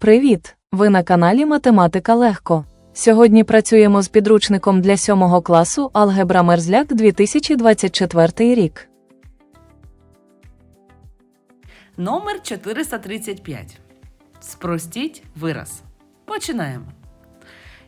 Привіт! Ви на каналі Математика Легко. Сьогодні працюємо з підручником для 7 класу Алгебра Мерзляк 2024 рік. Номер 435. Спростіть вираз. Починаємо.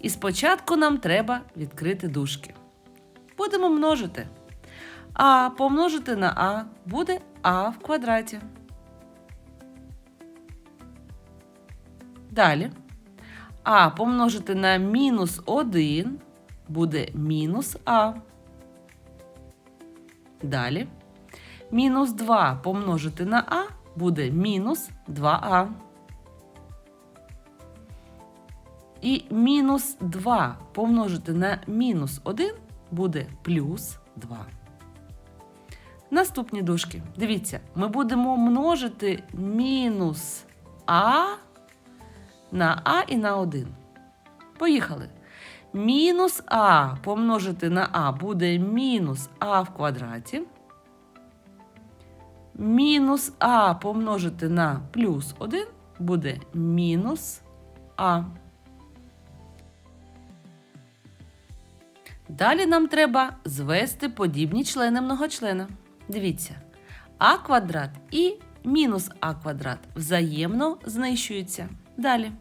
І спочатку нам треба відкрити дужки. Будемо множити. А помножити на А буде А в квадраті. Далі. А помножити на мінус 1 буде мінус А. Далі. Мінус 2 помножити на А буде мінус 2а. І мінус 2 помножити на мінус 1 буде плюс 2. Наступні дужки. Дивіться, ми будемо множити мінус А на А і на 1. Поїхали. Мінус А помножити на А буде мінус А в квадраті. Мінус А помножити на плюс 1 буде мінус А. Далі нам треба звести подібні члени многочлена. Дивіться, а квадрат і мінус а квадрат взаємно знищуються. Далі.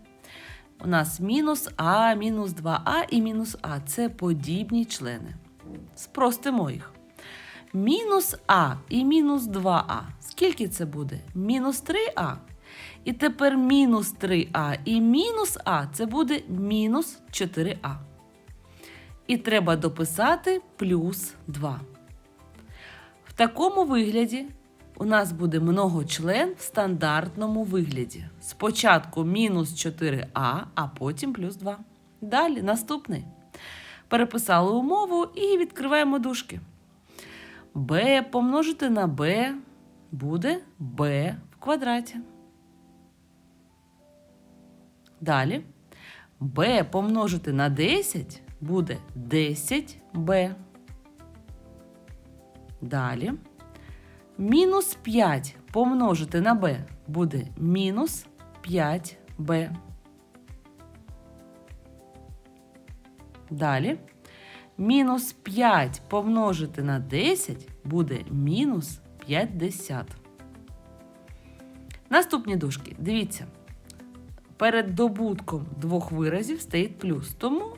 У нас мінус а, мінус 2а і мінус а це подібні члени. Спростимо їх. Мінус А і мінус 2А. Скільки це буде? Мінус 3А. І тепер мінус 3А і мінус А це буде мінус 4А. І треба дописати плюс 2. В такому вигляді у нас буде многочлен в стандартному вигляді. Спочатку мінус 4А, а потім плюс 2. Далі наступний. Переписали умову і відкриваємо дужки. b помножити на b буде b в квадраті. Далі b помножити на 10 буде 10b. Далі мінус 5 помножити на b буде мінус 5b. Далі Мінус 5 помножити на 10 буде мінус 50. Наступні дужки. Дивіться. Перед добутком двох виразів стоїть плюс. Тому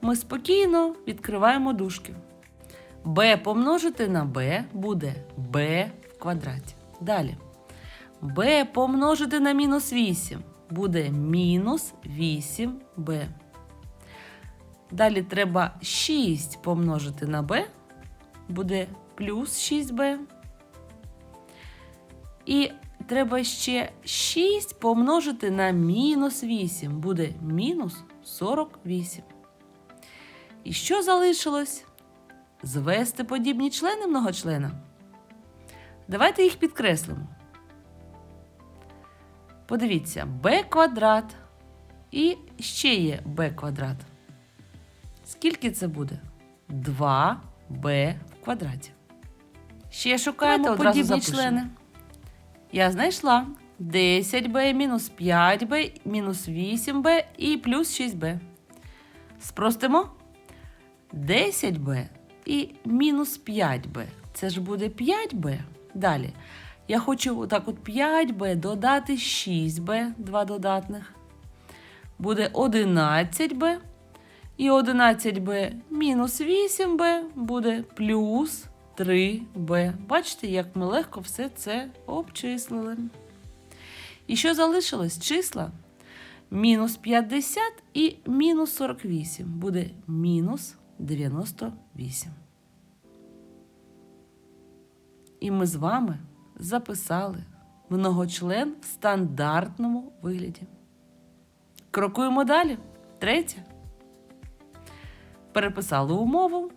ми спокійно відкриваємо дужки. B помножити на b буде b в квадраті. Далі. b помножити на мінус 8 буде мінус 8b. Далі треба 6 помножити на b, буде плюс 6b. І треба ще 6 помножити на мінус 8, буде мінус 48. І що залишилось? Звести подібні члени многочлена. Давайте їх підкреслимо. Подивіться, b квадрат і ще є b квадрат. Скільки це буде? 2b в квадраті. Ще шукаємо Давайте одразу подібні запишемо. члени. Я знайшла 10b мінус 5b мінус 8b і плюс 6b. Спростимо 10b і мінус 5b. Це ж буде 5b. Далі. Я хочу отак от 5b додати 6b, два додатних. Буде 11b. І 11b мінус 8b буде плюс 3b. Бачите, як ми легко все це обчислили. І що залишилось? Числа? Мінус 50 і мінус 48 буде мінус 98. І ми з вами записали многочлен в стандартному вигляді. Крокуємо далі. Третє переписали умову.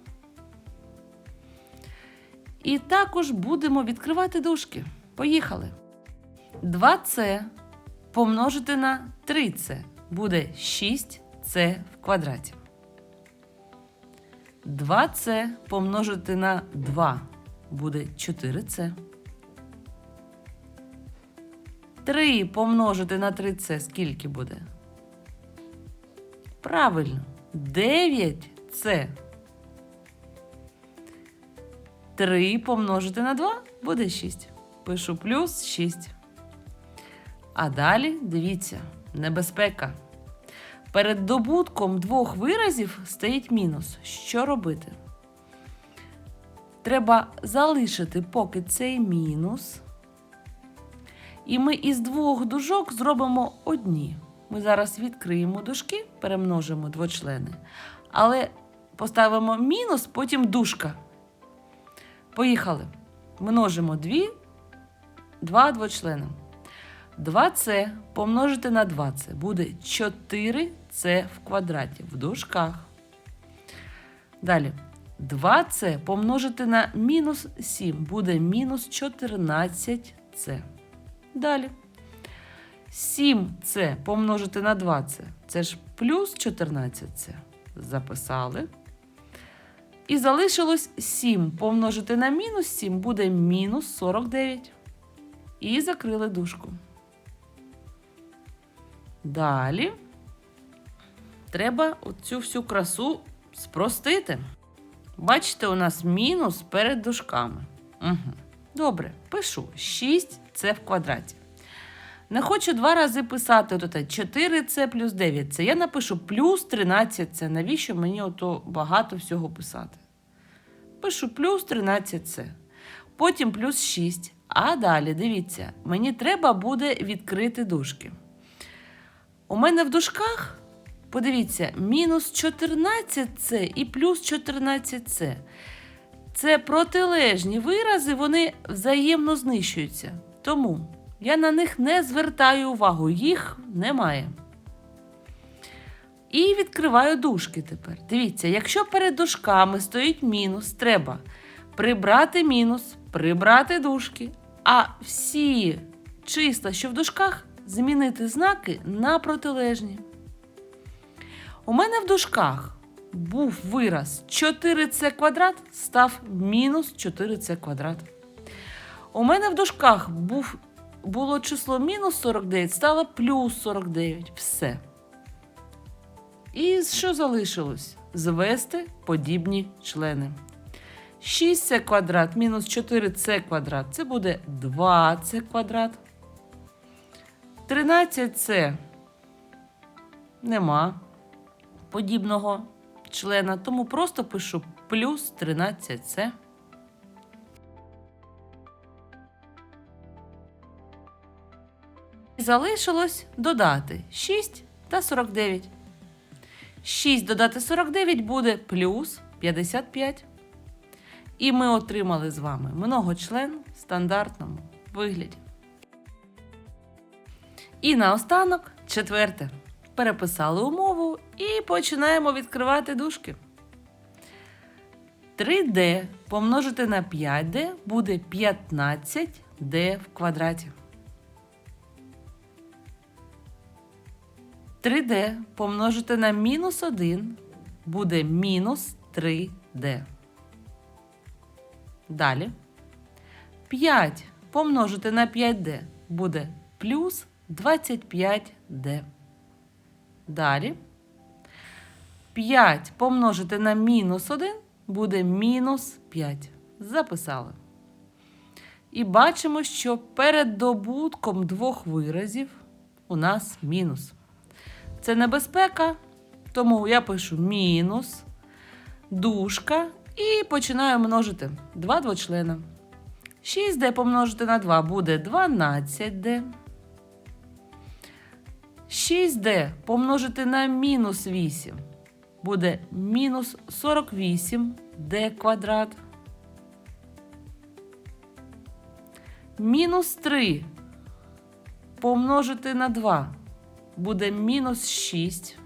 І також будемо відкривати дужки. Поїхали. 2c помножити на 3c буде 6c в квадраті. 2c помножити на 2 буде 4c. 3 помножити на 3c скільки буде? Правильно, 9c. 3 помножити на 2 буде 6. Пишу плюс 6. А далі дивіться, небезпека. Перед добутком двох виразів стоїть мінус. Що робити? Треба залишити поки цей мінус. І ми із двох дужок зробимо одні. Ми зараз відкриємо дужки, перемножимо двочлени, але поставимо мінус, потім дужка. Поїхали. Множимо дві, два двочлени. 2c помножити на 2c буде 4c в квадраті в дужках. Далі. 2c помножити на мінус 7 буде мінус 14c. Далі. 7c помножити на 2c. Це ж плюс 14c. Записали. І залишилось 7 помножити на мінус 7 буде мінус 49. І закрили дужку. Далі треба оцю всю красу спростити. Бачите, у нас мінус перед дужками. Угу. Добре, пишу 6 це в квадраті. Не хочу два рази писати тут 4це плюс 9 це. Я напишу плюс 13 це. Навіщо мені ото багато всього писати? Пишу плюс 13 це. Потім плюс 6. А далі, дивіться, мені треба буде відкрити дужки. У мене в дужках, подивіться, мінус 14це і плюс 14це. Це протилежні вирази, вони взаємно знищуються. Тому я на них не звертаю увагу, їх немає. І відкриваю дужки тепер. Дивіться, якщо перед дужками стоїть мінус, треба прибрати мінус, прибрати дужки, а всі числа, що в дужках, змінити знаки на протилежні. У мене в дужках був вираз 4c квадрат став мінус 4c квадрат. У мене в дужках був, було число мінус 49, стало плюс 49. Все. І що залишилось? Звести подібні члени. 6c квадрат мінус 4c квадрат це буде 2c квадрат. 13c нема подібного члена, тому просто пишу плюс 13c. Залишилось додати 6 та 49. 6 додати 49 буде плюс 55. І ми отримали з вами многочлен в стандартному вигляді. І наостанок, четверте. Переписали умову і починаємо відкривати дужки. 3D помножити на 5D буде 15D в квадраті. 3D помножити на мінус 1 буде мінус 3D. Далі. 5 помножити на 5D буде плюс 25D. Далі. 5 помножити на мінус 1 буде мінус 5. Записали. І бачимо, що перед добутком двох виразів у нас мінус. Це небезпека, тому я пишу мінус, дужка і починаю множити 2 двочлена. 6D помножити на 2 буде 12D. 6D помножити на мінус 8 буде мінус 48D квадрат. Мінус 3 помножити на 2 буде мінус 6.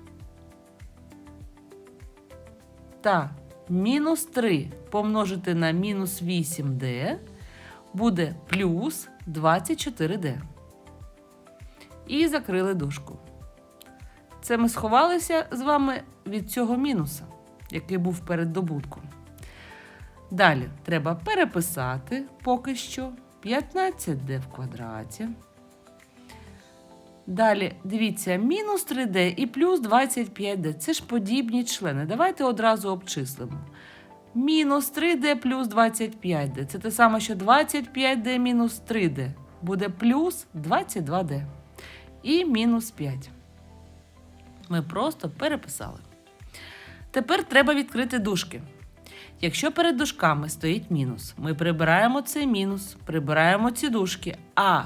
Та мінус 3 помножити на мінус 8D буде плюс 24D. І закрили дужку. Це ми сховалися з вами від цього мінуса, який був перед добутком. Далі треба переписати поки що 15d в квадраті. Далі, дивіться, мінус 3D і плюс 25D. Це ж подібні члени. Давайте одразу обчислимо. Мінус 3D плюс 25D. Це те саме, що 25D мінус 3D. Буде плюс 22D. І мінус 5. Ми просто переписали. Тепер треба відкрити дужки. Якщо перед дужками стоїть мінус, ми прибираємо цей мінус, прибираємо ці дужки, а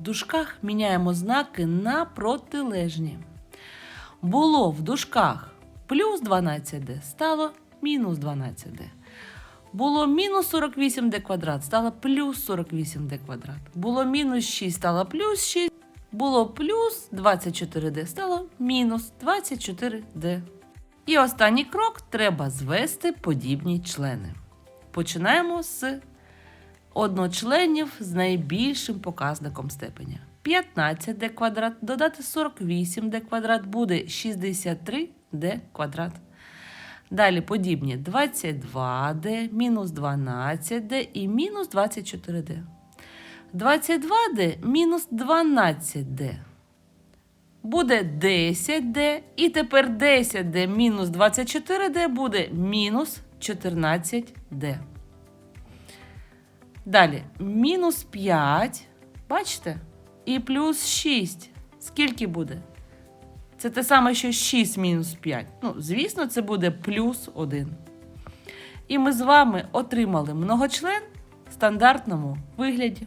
в дужках міняємо знаки на протилежні. Було в дужках плюс 12d, стало мінус 12d. Було мінус 48d квадрат, стало плюс 48d квадрат. Було мінус 6, стало плюс 6. Було плюс 24d, стало мінус 24d. І останній крок треба звести подібні члени. Починаємо з одночленів з найбільшим показником степеня. 15d квадрат додати 48d квадрат буде 63d квадрат. Далі подібні 22d, мінус 12d і мінус 24d. 22d мінус 12d. Буде 10d, і тепер 10d мінус 24d буде мінус 14d. Далі мінус 5, бачите? І плюс 6. Скільки буде? Це те саме, що 6 мінус 5. Ну, звісно, це буде плюс 1. І ми з вами отримали многочлен в стандартному вигляді.